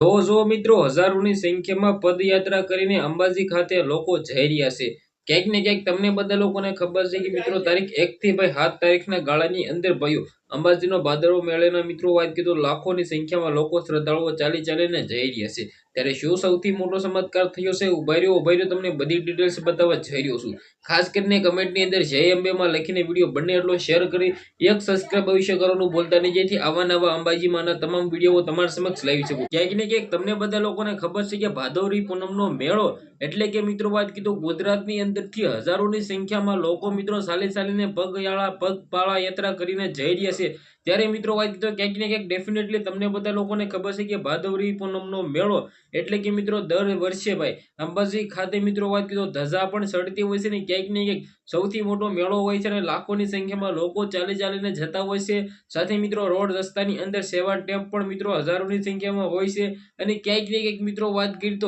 તો જો મિત્રો, હજારોની સંખ્યામાં પદયાત્રા કરીને અંબાજી ખાતે લોકો જઈ રહ્યા છે. ક્યાંક ને ક્યાંક તમને બધા લોકોને ખબર છે કે મિત્રો, તારીખ એક થી ભાઈ સાત તારીખના ગાળાની અંદર ભાઈઓ અંબાજીનો ભાદરવો મેળાના મિત્રો વાત કીધું લાખોની સંખ્યામાં લોકો શ્રદ્ધાળુઓ ચાલી ચાલીને જઈ રહ્યા છે. ત્યારે શું સૌથી મોટો ચમત્કાર થયો છે? ઉભાર્યો ઉભાર્યો તમને બધી ડિટેલ્સ બતાવવા જઈ રહ્યો છું. ખાસ કરીને કમેન્ટની અંદર જય અંબેમાં લખીને વીડિયો બંને એટલો શેર કરી, એક સબસ્ક્રાઈબ ભવિષ્ય કરવાનું બોલતા નહીં. જેથી આવા નવા અંબાજીમાંના તમામ વીડિયો તમારા સમક્ષ લાવી શકું. ક્યાંક ને ક્યાંક તમને બધા લોકોને ખબર છે કે ભાદવરી પૂનમનો મેળો એટલે કે મિત્રો વાત કીધું ગુજરાતની અંદરથી હજારોની સંખ્યામાં લોકો મિત્રો ચાલી ચાલીને પગયાળા, પગપાળા યાત્રા કરીને જઈ રહ્યા છે. ત્યારે મિત્રો વાત તો ક્યાંક ને ક્યાંક ડેફિનેટલી તમને બધા લોકોને ખબર છે કે ભાદવરી પૂનમનો મેળો એટલે કે મિત્રો દર વર્ષે ભાઈ અંબાજી ખાતે મિત્રો વાત કીધો ધજા પણ ચડતી હોય છે ને ક્યાંક ને ક્યાંક સૌથી મોટો મેળો હોય છે અને લાખોની સંખ્યામાં લોકો ચાલી ચાલીને જતા હોય છે. સાથે મિત્રો રોડ રસ્તાની અંદર સેવા ટેમ્પ પણ મિત્રો હજારોની સંખ્યામાં હોય છે અને ક્યાંક ને ક્યાંક મિત્રો વાત કરી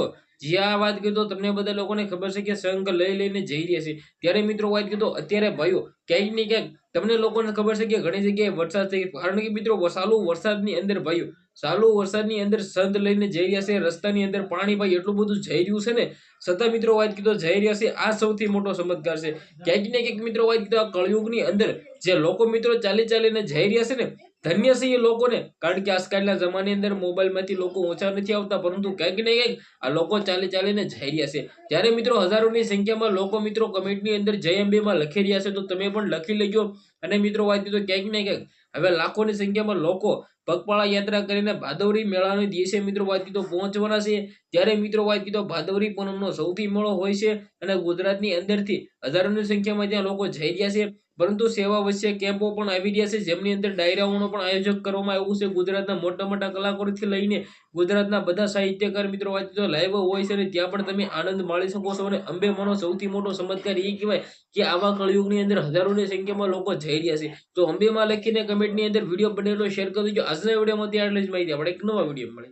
જ્યાં આ વાત કીધો તમને બધા લોકોને ખબર છે કે સંઘ લઈ લઈને જઈ રહ્યા છે. ત્યારે મિત્રો વાત કીધો અત્યારે ભાઈઓ ક્યાંક ને ક્યાંક તમને લોકોને ખબર છે કે ઘણી જગ્યાએ વરસાદ થઈ કારણ કે મિત્રો ચાલુ વરસાદની અંદર ભાઈઓ ચાલુ વરસાદની અંદર સંઘ લઈને જઈ રહ્યા છે, રસ્તાની અંદર પાણી ભાઈ એટલું બધું જઈ રહ્યું છે ને, છતાં મિત્રો વાત કીધો જઈ રહ્યા છે, આ સૌથી મોટો ચમત્કાર છે. ક્યાંક ને ક્યાંક મિત્રો વાત કીધો આ કળયુગની અંદર જે લોકો મિત્રો ચાલી ચાલીને જઈ રહ્યા છે ને ધન્ય છે એ લોકોને. કારણ કે આજકાલના જમાની અંદર મોબાઈલમાંથી લોકો ઓછા નથી આવતા, પરંતુ ક્યાંક ને કંઈક આ લોકો ચાલી ચાલીને જઈ રહ્યા છે. જ્યારે મિત્રો હજારોની સંખ્યામાં લોકો મિત્રો કમેન્ટની અંદર જય અંબેમાં લખી રહ્યા છે, તો તમે પણ લખી લેજો. અને મિત્રો વાત તો ક્યાંક ને ક્યાંક હવે લાખોની સંખ્યામાં લોકો પગપાળા યાત્રા કરીને ભાદવરી મેળાનો દિવસે મિત્રો વાત કીધો પહોંચવાના છે. ત્યારે મિત્રો વાત કીધો ભાદવરી પૂનમનો સૌથી મેળો હોય છે. અને ગુજરાતની અંદરથી હજારોની સંખ્યામાં ત્યાં લોકો જઈ રહ્યા છે. પરંતુ સેવા વચ્ચે કેમ્પો પણ આવી રહ્યા છે. જેમની અંદર ડાયરાઓનો પણ આયોજન કરવામાં આવ્યું છે. ગુજરાતના મોટા મોટા કલાકારોથી લઈને ગુજરાતના બધા સાહિત્યકાર મિત્રો વાત તો લાઈવ હોય છે અને ત્યાં પણ તમે આનંદ માણી શકો છો. અને અંબે માનો સૌથી મોટો ચમત્કાર એ કહેવાય કે આવા કળયુગની અંદર હજારોની સંખ્યામાં લોકો જઈ રહ્યા છે. તો અંબેમાં લખીને કમેન્ટની અંદર વીડિયો બનેલો શેર કરી દેજો. આજના વિડીયોમાંથી એટલે જ માહિતી આપણે એક નવા વીડિયો મળે